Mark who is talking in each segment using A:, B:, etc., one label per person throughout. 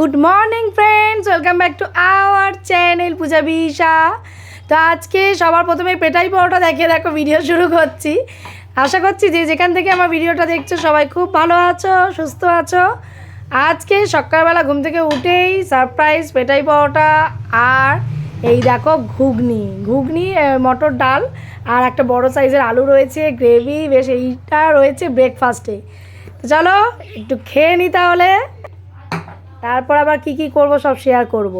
A: Good morning friends welcome back to our channel Puja বিশা তো আজকে সবার প্রথমে পেটাই পরোটা দেখে দেখো ভিডিও শুরু করছি। আশা করছি যে যেখান থেকে আমার ভিডিওটা দেখছ, সবাই খুব ভালো আছো, সুস্থ আছো। আজকে সকালবেলা ঘুম থেকে উঠেই সারপ্রাইজ পেটাই পরোটা আর এই দেখো ঘুগনি। ঘুগনি মটর ডাল আর একটা বড় সাইজের আলু রয়েছে গ্রেভি বেশ এইটা রয়েছে ব্রেকফাস্টে তো চলো, একটু খেয়ে নি তাহলে। তারপর আবার কি কি করব সব শেয়ার করব।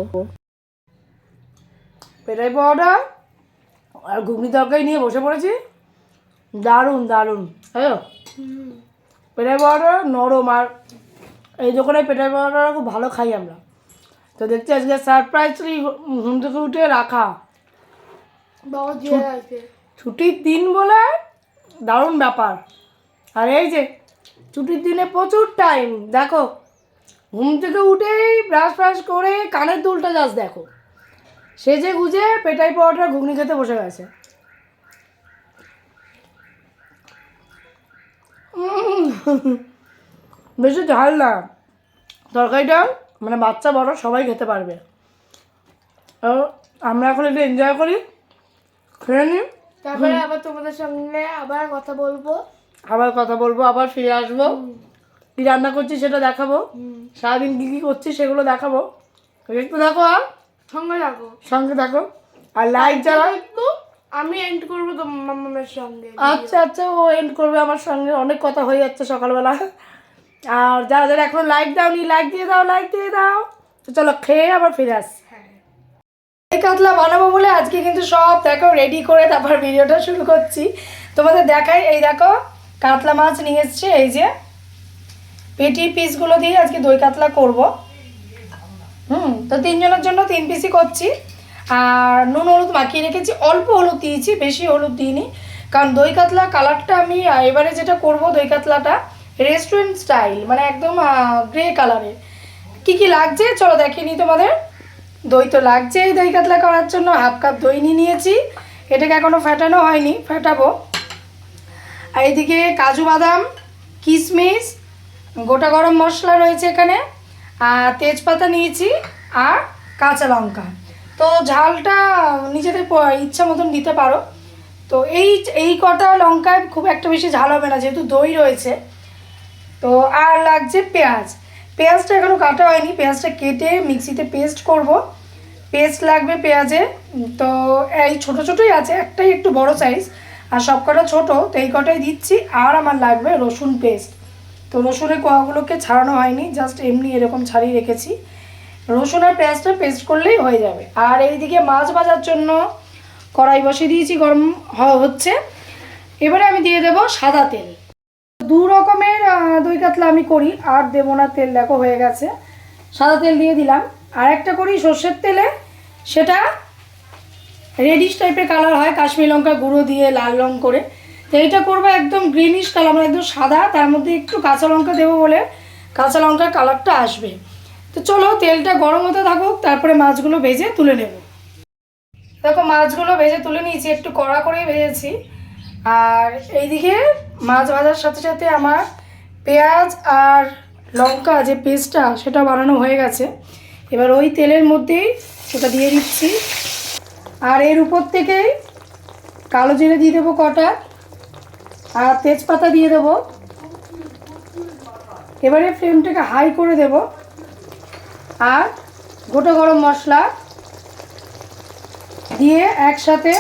A: পেটাই পাওয়াটা আর ঘুগনি তরকারি নিয়ে বসে পড়েছি। দারুণ দারুণ। হ্যাঁ? পেটাই পাওয়াটা নরম আর এই দোকানে পেটাই পাওয়াটা খুব ভালো খাই আমরা। তো দেখছি আজকে সারপ্রাইজলি ঘুম থেকে উঠে রাখা। ছুটির দিন বলে দারুণ ব্যাপার। আর এই যে ছুটির দিনে প্রচুর টাইম দেখো। ঘুম থেকে উঠেই ব্রাশ ফ্রাশ করে কানের দুলটা জাস্ট দেখো। সেজে গুজে পেটাই পাওয়াটা ঘুগনি খেতে বসে গেছে। বেশি ঝাল না। তরকারিটা মানে বাচ্চা বড় সবাই খেতে পারবে। আমরা এখন একটু এনজয় করি। খেয়ে নিই।
B: তারপরে আবার তোমাদের সঙ্গে আবার কথা বলব।
A: আবার কথা বলব আবার ফিরে আসব। কি রান্না করছি সেটা দেখাবো? সারাদিন কী কী করছি সেগুলো দেখাবো। একটু দেখো আর
B: সঙ্গে রাখো
A: সঙ্গে দেখো আর লাইক যারা
B: একটু আমি এন্ড করব তো মামামের সঙ্গে।
A: আচ্ছা আচ্ছা ও এন্ড করবে আমার সঙ্গে। অনেক কথা হয়ে যাচ্ছে সকালবেলা। আর যারা যারা এখন লাইক দাও দাওনি লাইক দিয়ে দাও লাইক দিয়ে দাও। তো চলো খেয়ে আবার ফিরে আস।
B: হ্যাঁ।
A: এই কাতলা বানাবো বলে আজকে কিন্তু সব দেখো রেডি করে তারপর ভিডিওটা শুরু করছি। তোমাদের দেখাই এই দেখো কাতলা মাছ নিয়ে এসছে এই যে পেটি পিসগুলো দিয়ে আজকে দই কাতলা করব। হুম, তো তিনজনের জন্য তিন পিসই করছি। আর নুন হলুদ মাখিয়ে রেখেছি, অল্প হলুদ দিয়েছি, বেশি হলুদ দিইনি। কারণ দই কাতলা কালারটা আমি এবারে যেটা করব দই কাতলাটা রেস্টুরেন্ট স্টাইল মানে একদম গ্রে কালারের কি কি লাগছে? চলো দেখিয়ে নিই তোমাদের। দই তো লাগছে এই দই কাতলা করার জন্য, হাফ কাপ দই নিয়ে নিয়েছি। এটাকে এখনও ফেটানো হয়নি, ফেটাবো। আর এইদিকে কাজু বাদাম, কিশমিশ গোটা গরম মশলা রয়েছে এখানে, আর তেজপাতা নিয়েছি আর কাঁচা লঙ্কা। তো ঝালটা নিজেদের ইচ্ছা মতন দিতে পারো। তো এই এই কটা লঙ্কায় খুব একটা বেশি ঝাল হবে না, যেহেতু দই রয়েছে। তো আর লাগছে পেঁয়াজ। পেঁয়াজটা এখনও কাটা হয়নি, পেঁয়াজটা কেটে মিক্সিতে পেস্ট করব। পেস্ট লাগবে পেঁয়াজে। তো এই ছোটো ছোটোই আছে, একটাই একটু বড় সাইজ আর সব কটা ছোটো, তো এই কটাই দিচ্ছি। আর আমার লাগবে রসুন পেস্ট। তো রসুনের কোয়াগুলোকে ছাড়ানো হয়নি জাস্ট এমনি এরকম ছাড়িয়ে রেখেছি। রসুন আর পেঁয়াজটা পেস্ট করলেই হয়ে যাবে। আর এইদিকে মাছ ভাজার জন্য কড়াই বসিয়ে দিয়েছি, গরম হচ্ছে। এবারে আমি দিয়ে দেবো সাদা তেল। দু রকমের দই কাতলা আমি করি, আর দেবো না তেল, দেখো হয়ে গেছে। সাদা তেল দিয়ে দিলাম। আর একটা করি সর্ষের তেলে, সেটা রেডিশ টাইপের কালার হয়, কাশ্মীর লঙ্কা গুঁড়ো দিয়ে লাল রং করে। তো এইটা করব একদম গ্রিনিশ কালার মানে একদম সাদা, তার মধ্যে একটু কাঁচা লঙ্কা দেবো বলে কাঁচা লঙ্কার কালারটা আসবে। তো চলো তেলটা গরম হতে থাকুক, তারপরে মাছগুলো ভেজে তুলে নেব। দেখো, মাছগুলো ভেজে তুলে নিয়েছি, একটু কড়া করেই ভেজেছি। আর এইদিকে মাছ ভাজার সাথে সাথে আমার পেঁয়াজ আর লঙ্কা যে পেস্টটা, সেটা বানানো হয়ে গেছে। এবার ওই তেলের মধ্যেই সেটা দিয়ে দিচ্ছি। আর এর উপর থেকেই কালো জিরে দিয়ে দেবো কটা। আর তেজপাতা দিয়ে দেবো। এবারে ফ্লেমটাকে হাই করে দেব। আর গোটা গরম মশলা দিয়ে একসাথে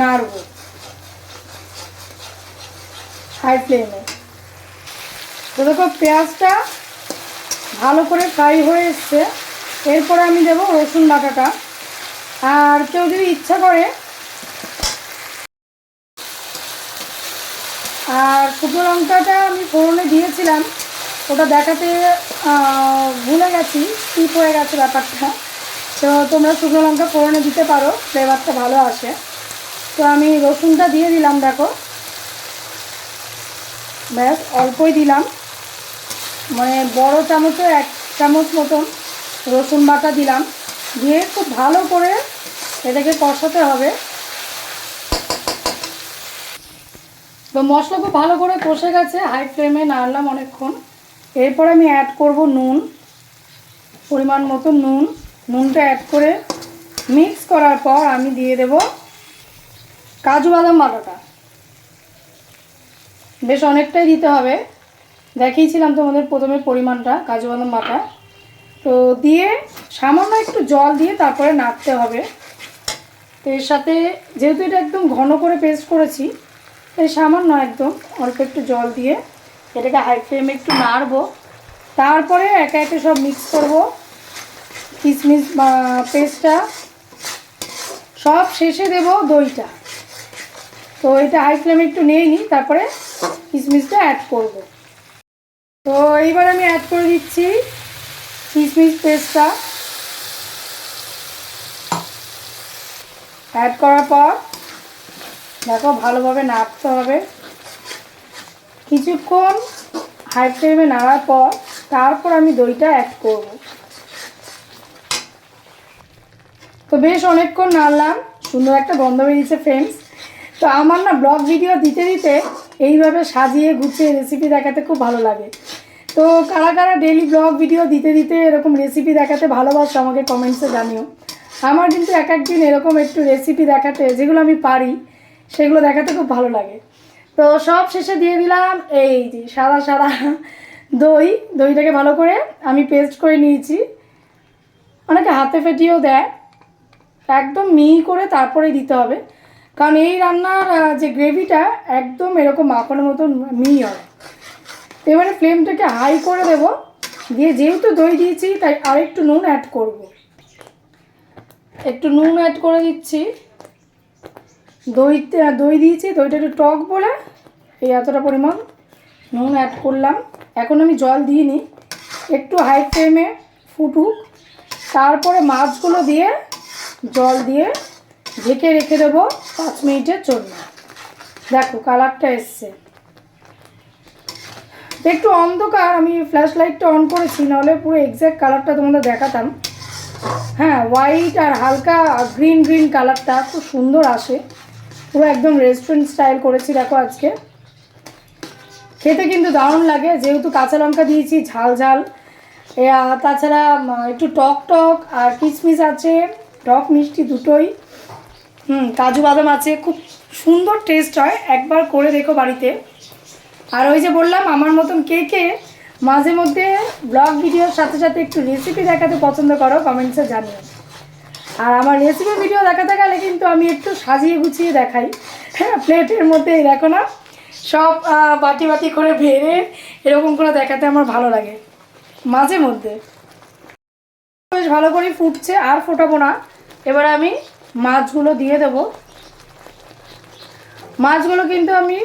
A: নাড়ব। হাই ফ্লেমে। তো দেখো পেঁয়াজটা ভালো করে ফ্রাই হয়ে এসছে। এরপরে আমি দেবো রসুন বাটাটা। আর কেউ যদি ইচ্ছা করে আর শুকনো লঙ্কাটা আমি ফোড়নে দিয়েছিলাম। ওটা দেখাতে ভুলে গেছি স্কিপ হয়ে গেছে ব্যাপারটা। তো তোমরা শুকনো লঙ্কা ফোড়নে দিতে পারো, ফ্লেভারটা ভালো আসে। তো আমি রসুনটা দিয়ে দিলাম, দেখো। ব্যাস, অল্পই দিলাম। মানে বড় চামচে এক চামচ মতন রসুন বাটা দিলাম। দিয়ে খুব ভালো করে এটাকে কষাতে হবে। তো মশলা খুব ভালো করে কষে গেছে হাই ফ্লেমে নাড়লাম অনেকক্ষণ। এরপর আমি অ্যাড করব নুন, পরিমাণ মতো নুন। নুনটা অ্যাড করে মিক্স করার পর আমি দিয়ে দেব কাজু বাদাম বাটাটা। বেশ অনেকটাই দিতে হবে। দেখিয়েছিলাম তোমাদের প্রথমে পরিমাণটা, কাজু বাদাম বাটা। তো দিয়ে সামান্য একটু জল দিয়ে তারপরে নাড়তে হবে। তো এর সাথে যেহেতু এটা একদম ঘন করে পেস্ট করেছি তাই সামান্য একদম, অল্প একটু জল দিয়ে এটাকে হাই ফ্লেমে একটু নাড়বো। তারপরে একে একে সব মিক্স করব। কিশমিশ পেস্টটা। সব শেষে দেব দইটা। তো এটা হাই ফ্লেমে একটু নিয়ে নিই, তারপরে কিশমিশটা অ্যাড করব। তো এইবার আমি অ্যাড করে দিচ্ছি কিশমিশ পেস্টটা। অ্যাড করার পর দেখো, ভালোভাবে নাড়তে হবে। কিছুক্ষণ হাই ফ্লেমে নাড়ার পর তারপর আমি দইটা অ্যাড করব। তো বেশ অনেকক্ষণ নাড়লাম, সুন্দর একটা গন্ধ বেরিয়েছে ফ্রেন্ডস তো আমার না ব্লগ ভিডিও দিতে দিতে এইভাবে সাজিয়ে গুছিয়ে রেসিপি দেখাতে খুব ভালো লাগে। তো কারা কারা ডেলি ব্লগ ভিডিও দিতে দিতে এরকম রেসিপি দেখাতে ভালোবাসো, আমাকে কমেন্টসে জানিও। আমার কিন্তু এক একদিন এরকম একটু রেসিপি দেখাতে যেগুলো আমি পারি সেগুলো দেখাতে খুব ভালো লাগে। তো সব শেষে দিয়ে দিলাম এই যে সাদা সাদা দই। দইটাকে ভালো করে আমি পেস্ট করে নিয়েছি। অনেকে হাতে ফেটিয়েও দেয়। একদম মিহি করে তারপরে দিতে হবে। কারণ এই রান্নার যে গ্রেভিটা একদম এরকম মাখনের মতন মিহি হবে এবারে ফ্লেমটাকে হাই করে দেব। দিয়ে যেহেতু দই দিয়েছি, তাই আরেকটু নুন অ্যাড করব। একটু নুন অ্যাড করে দিচ্ছি। দই দই দিয়েছি, দইটা একটু টক বলে, এই এতটা পরিমাণ নুন অ্যাড করলাম। এখন আমি জল দিইনি একটু হাই ফ্লেমে ফুটুক, তারপরে মাছগুলো দিয়ে জল দিয়ে ঢেকে রেখে দেবো পাঁচ মিনিটের জন্য। দেখো কালারটা এসছে। একটু অন্ধকার, আমি ফ্ল্যাশ লাইটটা অন করেছি, নাহলে পুরো এক্স্যাক্ট কালারটা তোমাদের দেখাতাম। হ্যাঁ হোয়াইট আর হালকা গ্রিন গ্রিন কালারটা খুব সুন্দর আসে। পুরো একদম রেস্টুরেন্ট স্টাইল করেছি দেখো আজকে। খেতে কিন্তু দারুণ লাগে, যেহেতু কাঁচা লঙ্কা দিয়েছি, ঝাল ঝাল। তাছাড়া একটু টক টক আর কিশমিশ আছে, টক মিষ্টি দুটোই। হুম, কাজু বাদাম আছে, খুব সুন্দর টেস্ট হয়, একবার করে দেখো বাড়িতে। আর ওই যে বললাম, আমার মতন কে কে মাঝে মধ্যে ব্লগ ভিডিওর সাথে সাথে একটু রেসিপি দেখাতে পছন্দ করো কমেন্টসে জানিও। আর আমার রেসিপি ভিডিও দেখাতে গেলে কিন্তু আমি একটু সাজিয়ে গুছিয়ে দেখাই। হ্যাঁ প্লেটের মধ্যে দেখো না, সব বাটি বাটি করে ভেড়ে, এরকম করে দেখাতে আমার ভালো লাগে। মাঝে মধ্যে। বেশ ভালো করে ফুটছে, আর ফোটাবো না। এবার আমি মাছগুলো দিয়ে দেব। মাছগুলো কিন্তু আমি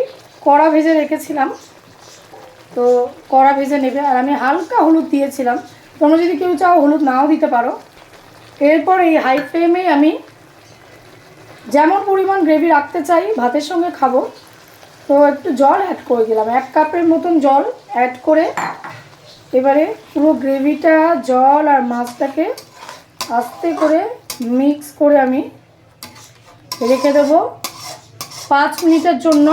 A: কড়া ভেজে রেখেছিলাম। তো কড়া ভেজে নেবে, আর আমি হালকা হলুদ দিয়েছিলাম। তোমরা যদি কেউ চাও হলুদ নাও দিতে পারো। এরপর এই হাই ফ্লেমে আমি যেমন পরিমাণ গ্রেভি রাখতে চাই, ভাতের সঙ্গে খাব, তো একটু জল অ্যাড করে দিলাম। এক কাপের মতন জল অ্যাড করে এবারে পুরো গ্রেভিটা জল আর মাছটাকে আস্তে করে মিক্স করে আমি রেখে দেবো। পাঁচ মিনিটের জন্য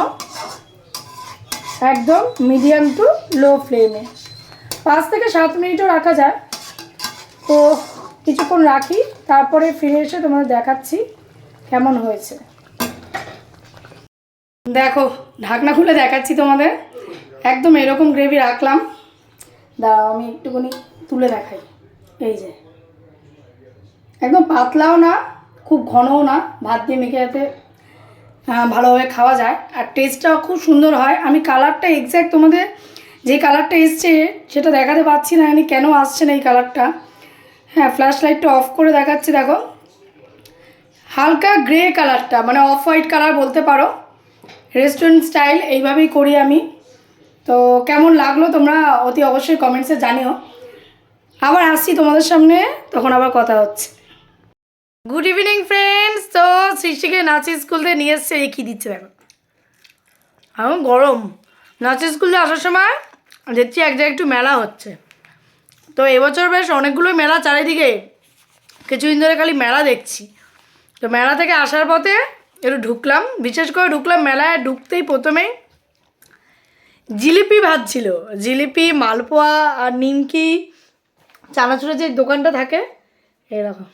A: একদম মিডিয়াম টু লো ফ্লেমে পাঁচ থেকে সাত মিনিটও রাখা যায়। তো কিছুক্ষণ রাখি, তারপরে ফিরে এসে তোমাদের দেখাচ্ছি কেমন হয়েছে। দেখো, ঢাকনা খুলে দেখাচ্ছি তোমাদের। একদম এরকম গ্রেভি রাখলাম। দাঁড়াও, আমি একটুখানি তুলে দেখাই। এই যে। একদম পাতলাও না, খুব ঘনও না, ভাত দিয়ে মেখে যাতে ভালোভাবে খাওয়া যায়। আর টেস্টটাও খুব সুন্দর হয়। আমি কালারটা এক্স্যাক্ট তোমাদের, যে কালারটা এসছে, সেটা দেখাতে পারছি না আমি কেন আসছে না এই কালারটা হ্যাঁ ফ্ল্যাশ লাইটটা অফ করে দেখাচ্ছি, দেখো। হালকা গ্রে কালারটা মানে অফ হোয়াইট কালার বলতে পারো। রেস্টুরেন্ট স্টাইল এইভাবেই করি আমি। তো কেমন লাগল তোমরা অতি অবশ্যই কমেন্টসে জানিও। আবার আসছি তোমাদের সামনে, তখন আবার কথা হচ্ছে। গুড ইভিনিং ফ্রেন্ডস তো সৃষ্টিকে নাচের স্কুল থেকে নিয়ে এসছে কী দিচ্ছে দেখো। এখন গরম। নাচের স্কুল আসার সময় দেখছি এক জায়গায় একটু মেলা হচ্ছে। তো এবছর বেশ অনেকগুলো মেলা চারিদিকে কিছুদিন ধরে খালি মেলা দেখছি। তো মেলা থেকে আসার পথে একটু ঢুকলাম বিশেষ করে ঢুকলাম মেলায় ঢুকতেই প্রথমেই জিলিপি ভাজছিল জিলিপি মালপোয়া আর নিমকি চানাচুরের যে দোকানটা থাকে এরকম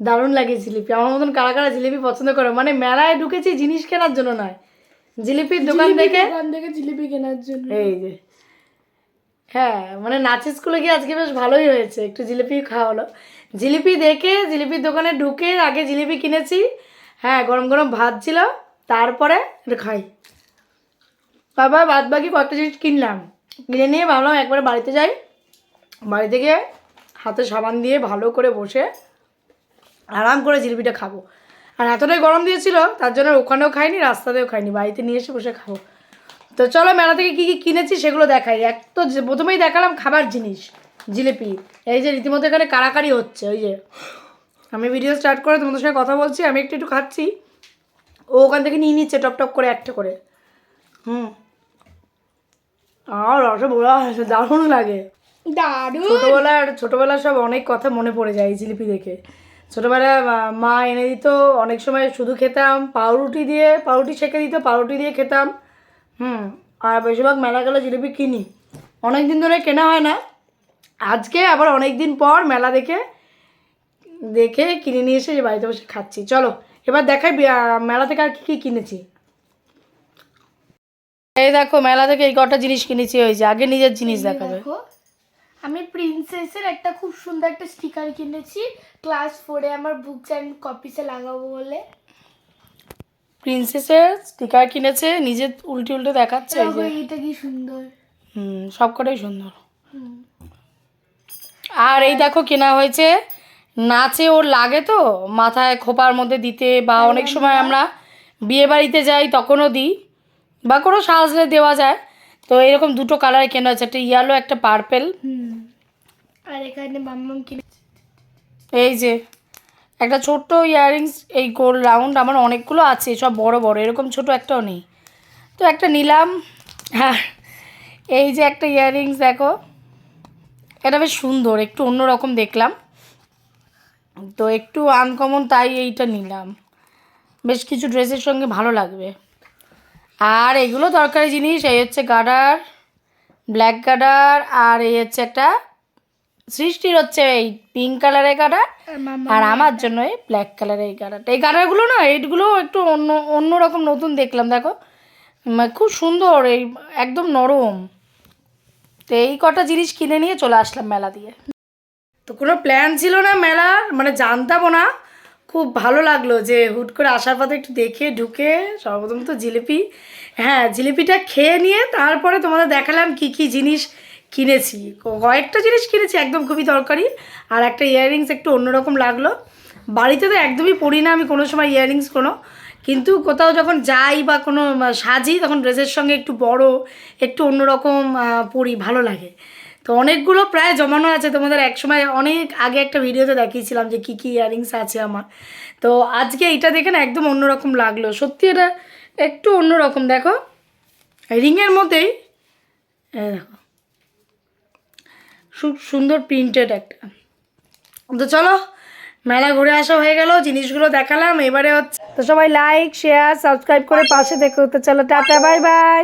A: দারুণ লাগে জিলিপি। আমার মতন কারা কারা জিলিপি পছন্দ করে? মানে মেলায় ঢুকেছি জিনিস কেনার জন্য নয়। জিলিপির দোকান থেকে
B: দোকান থেকে জিলিপি কেনার জন্য।
A: এই যে হ্যাঁ মানে নাচের স্কুলে গিয়ে আজকে বেশ ভালোই হয়েছে। একটু জিলিপি খাওয়া হলো জিলিপি দেখে জিলিপির দোকানে ঢুকে আগে জিলিপি কিনেছি। হ্যাঁ গরম গরম ভাত ছিল, তারপরে খাই। বাবা বাদ বাকি কয়েকটা জিনিস কিনলাম? কিনে নিয়ে ভাবলাম একবারে বাড়িতে যাই। বাড়িতে গিয়ে হাতে সাবান দিয়ে ভালো করে বসে আরাম করে জিলিপিটা খাব। আর এতটাই গরম দিয়েছিল, তার জন্য ওখানেও খাইনি, রাস্তাতেও খাইনি। বাড়িতে নিয়ে এসে বসে খাব। তো চলো মেলা থেকে কী কী কিনেছি সেগুলো দেখাই। এক তো প্রথমেই দেখালাম খাবার জিনিস জিলিপি। এই যে রীতিমতো এখানে কারাকারি হচ্ছে ওই যে। আমি ভিডিও স্টার্ট করে তোমাদের সঙ্গে কথা বলছি আমি একটু একটু খাচ্ছি। ও ওখান থেকে নিয়ে নিচ্ছে টপ টপ করে একটা করে। হুম। আর রসে বলা হয়েছে দারুণ লাগে।
B: দারুণ।
A: ছোটোবেলার ছোটোবেলার সব অনেক কথা মনে পড়ে যায় এই জিলিপি দেখে। ছোটোবেলায় মা এনে দিত অনেক সময় শুধু খেতাম পাউরুটি দিয়ে পাউরুটি সেঁকে দিত পাউরুটি দিয়ে খেতাম। হুম আর বেশিরভাগ মেলা গেলে জিলিপি কিনি। অনেক দিন ধরে কেনা হয় না। আজকে আবার অনেক দিন পর মেলা দেখে দেখে কিনে নিয়ে এসে বাড়িতে বসে খাচ্ছি। চলো এবার দেখাই মেলা থেকে আর কী কী কিনেছি। এই দেখো মেলা থেকে এই কটা জিনিস কিনেছি ওই যে আগে নিজের জিনিস দেখাবে।
B: দেখো আমি প্রিন্সেসের একটা খুব সুন্দর একটা স্টিকার কিনেছি। ক্লাস ফোরে আমার বুকস অ্যান্ড কপিসে লাগাবো বলে।
A: প্রিন্সেসের স্টিকার কিনেছে নিজে উল্টে উল্টে দেখাচ্ছে এই যে।
B: এইটা কি সুন্দর।
A: হুম সব কটাই সুন্দর আর এই দেখো কেনা হয়েছে। নাচে ওর লাগে তো মাথায় খোপার মধ্যে দিতে বা অনেক সময় আমরা বিয়ে বাড়িতে যাই তখনও দিই বা কোনো সাজলে দেওয়া যায়। তো এরকম দুটো কালার কেনা হয়েছে একটা ইয়েলো একটা পার্পেল
B: হুম। আর এখানে মাম্মাম
A: এই যে একটা ছোট্ট ইয়াররিংস এই গোল রাউন্ড আমার অনেকগুলো আছে, সব বড় বড়, এরকম ছোট একটাও নেই। তো একটা নিলাম হ্যাঁ এই যে একটা ইয়াররিংস দেখো, এটা বেশ সুন্দর, একটু অন্যরকম দেখলাম। তো একটু আনকমন তাই এইটা নিলাম। বেশ কিছু ড্রেসের সঙ্গে ভালো লাগবে। আর এগুলো দরকারি জিনিস, এই হচ্ছে গার্ডার ব্ল্যাক গার্ডার আর এই হচ্ছে একটা সৃষ্টির হচ্ছে এই পিঙ্ক কালারের গার্ডার
B: আর
A: আমার জন্য এই ব্ল্যাক কালারের এই গার্ডারটা এই গার্ডারগুলো না এইগুলো একটু অন্য অন্যরকম নতুন দেখলাম দেখো। উম, খুব সুন্দর এই একদম নরম। তো এই কটা জিনিস কিনে নিয়ে চলে আসলাম মেলা দিয়ে। তো কোনো প্ল্যান ছিল না মেলা মানে জানতামও না। খুব ভালো লাগল যে হুট করে আসার পথে একটু দেখে ঢুকে সর্বপ্রথম তো জিলিপি। হ্যাঁ জিলিপিটা খেয়ে নিয়ে তারপরে তোমাদের দেখালাম কি কি জিনিস কিনেছি। কয়েকটা জিনিস কিনেছি, একদম খুবই দরকারি। আর একটা ইয়াররিংস একটু অন্যরকম লাগল। বাড়িতে তো একদমই পরি না, আমি কোনো সময় ইয়াররিংস কোনো। কিন্তু কোথাও যখন যাই বা কোনো সাজি, তখন ড্রেসের সঙ্গে একটু বড়, একটু অন্যরকম পরি, ভালো লাগে। তো অনেকগুলো প্রায় জমানো আছে। তোমাদের এক সময় অনেক আগে একটা ভিডিওতে দেখিয়েছিলাম যে কী কী ইয়াররিংস আছে আমার। তো আজকে এটা দেখে না একদম অন্যরকম লাগল। সত্যি এটা একটু অন্যরকম, দেখো। রিংয়ের মধ্যেই দেখো। খুব সুন্দর প্রিন্টেড একটা। তো চলো, মেলা ঘুরে আসা হয়ে গেল, জিনিসগুলো দেখালাম, এবারে হচ্ছে তো সবাই লাইক শেয়ার সাবস্ক্রাইব করে পাশে দেখো। তো চলো, টাটা বাই বাই